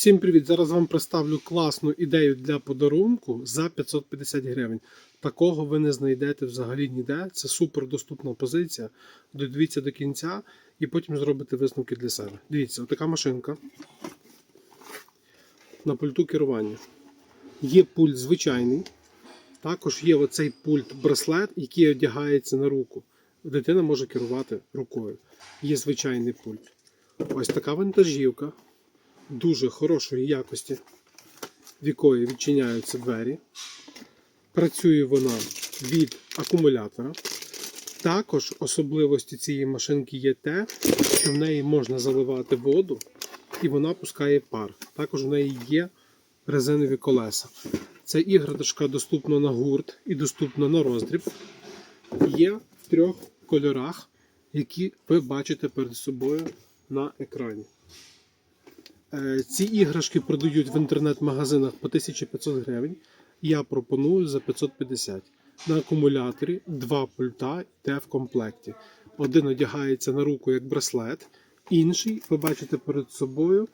Всім привіт! Зараз вам представлю класну ідею для подарунку за 550 гривень. Такого ви не знайдете взагалі ніде. Це супер доступна позиція. Додивіться до кінця і потім зробите висновки для себе. Дивіться, отака машинка на пульту керування. Є пульт звичайний. Також є оцей пульт браслет, який одягається на руку. Дитина може керувати рукою. Є звичайний пульт. Ось така вантажівка дуже хорошої якості, в якої відчиняються двері. Працює вона від акумулятора. Також особливості цієї машинки є те, що в неї можна заливати воду і вона пускає пар. Також в неї є резинові колеса. Ця іграшка доступна на гурт і доступна на роздріб. Є в трьох кольорах, які ви бачите перед собою на екрані. Е, Ці іграшки продають в інтернет-магазинах по 1500 гривень. Я пропоную за 550. На акумуляторі два пульта йде в комплекті. Один одягається на руку як браслет, інший ви бачите перед собою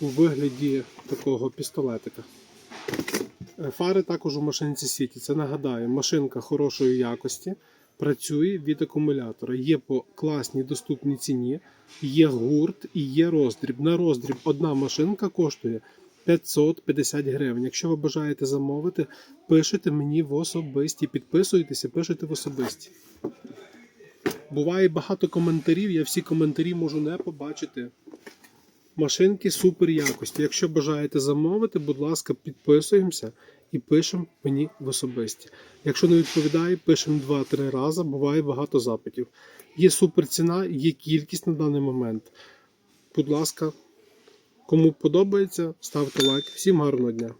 у вигляді такого пістолетика. Е, Фари також у машинці світяться. Нагадаю, машинка хорошої якості працює від акумулятора. Є по класній доступній ціні, є гурт і є роздріб. На роздріб одна машинка коштує 550 гривень. Якщо ви бажаєте замовити, пишете мені в особисті, підписуйтеся, пишете в особисті. Буває багато коментарів, я всі коментарі можу не побачити. Машинки супер якості. Якщо бажаєте замовити, будь ласка, підписуємося і пишемо мені в особисті. Якщо не відповідає, пишемо 2-3 рази, буває багато запитів. Є супер ціна, є кількість на даний момент. Будь ласка, кому подобається, ставте лайк. Всім гарного дня!